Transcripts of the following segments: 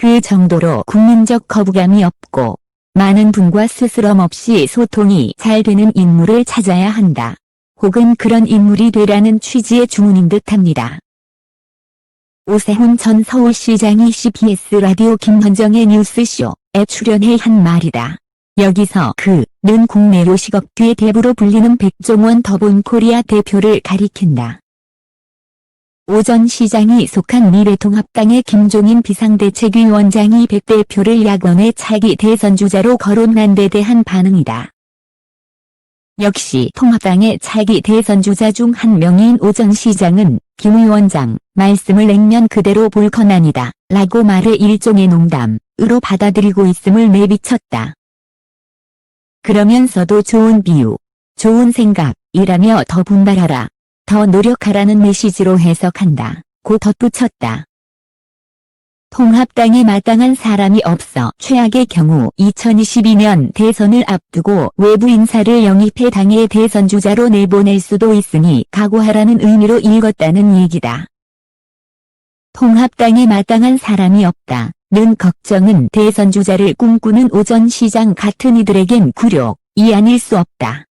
그 정도로 국민적 거부감이 없고 많은 분과 스스럼 없이 소통이 잘 되는 인물을 찾아야 한다. 혹은 그런 인물이 되라는 취지의 주문인 듯합니다. 오세훈 전 서울시장이 CBS 라디오 김현정의 뉴스쇼에 출연해 한 말이다. 여기서 그는 국내 요식업계의 대부로 불리는 백종원 더본코리아 대표를 가리킨다. 오전 시장이 속한 미래통합당의 김종인 비상대책위원장이 백 대표를 야권의 차기 대선주자로 거론한 데 대한 반응이다. 역시 통합당의 차기 대선주자 중 한 명인 오전 시장은 김 위원장 말씀을 냉면 그대로 볼건 아니다 라고 말을 일종의 농담으로 받아들이고 있음을 내비쳤다. 그러면서도 좋은 비유, 좋은 생각이라며 더 분발하라, 더 노력하라는 메시지로 해석한다. 고 덧붙였다. 통합당에 마땅한 사람이 없어 최악의 경우 2022년 대선을 앞두고 외부 인사를 영입해 당의 대선 주자로 내보낼 수도 있으니 각오하라는 의미로 읽었다는 얘기다. 통합당에 마땅한 사람이 없다. 는 걱정은 대선 주자를 꿈꾸는 오전 시장 같은 이들에겐 굴욕 이 아닐 수 없다.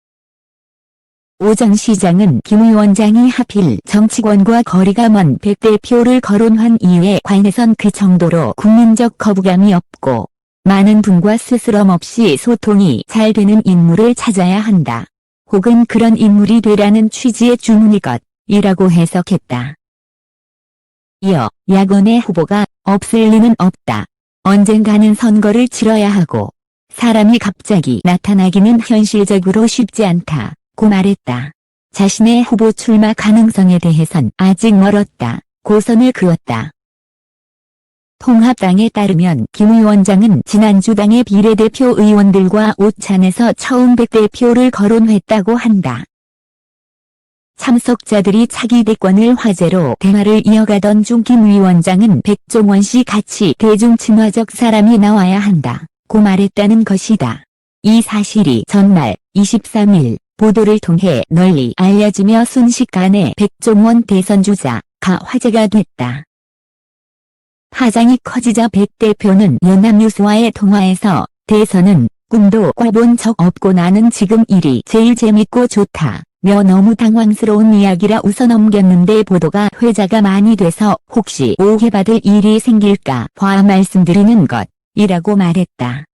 오전 시장은 김 위원장이 하필 정치권과 거리가 먼 백 대표를 거론한 이유에 관해선 그 정도로 국민적 거부감이 없고 많은 분과 스스럼 없이 소통이 잘 되는 인물을 찾아야 한다. 혹은 그런 인물이 되라는 취지의 주문이것 이라고 해석했다. 이어 야권의 후보가 없을 리는 없다. 언젠가는 선거를 치러야 하고 사람이 갑자기 나타나기는 현실적으로 쉽지 않다. 고 말했다. 자신의 후보 출마 가능성에 대해선 아직 멀었다. 고선을 그었다. 통합당에 따르면 김 위원장은 지난주 당의 비례대표 의원들과 오찬에서 처음 백 대표를 거론했다고 한다. 참석자들이 차기 대권을 화제로 대화를 이어가던 중 김 위원장은 백종원 씨 같이 대중 친화적 사람이 나와야 한다. 고 말했다는 것이다. 이 사실이 전날 23일 보도를 통해 널리 알려지며 순식간에 백종원 대선주자가 화제가 됐다. 파장이 커지자 백 대표는 연합뉴스와의 통화에서 대선은 꿈도 꿔본 적 없고 나는 지금 일이 제일 재밌고 좋다. 며 너무 당황스러운 이야기라 웃어 넘겼는데 보도가 회자가 많이 돼서 혹시 오해받을 일이 생길까 봐 말씀드리는 것 이라고 말했다.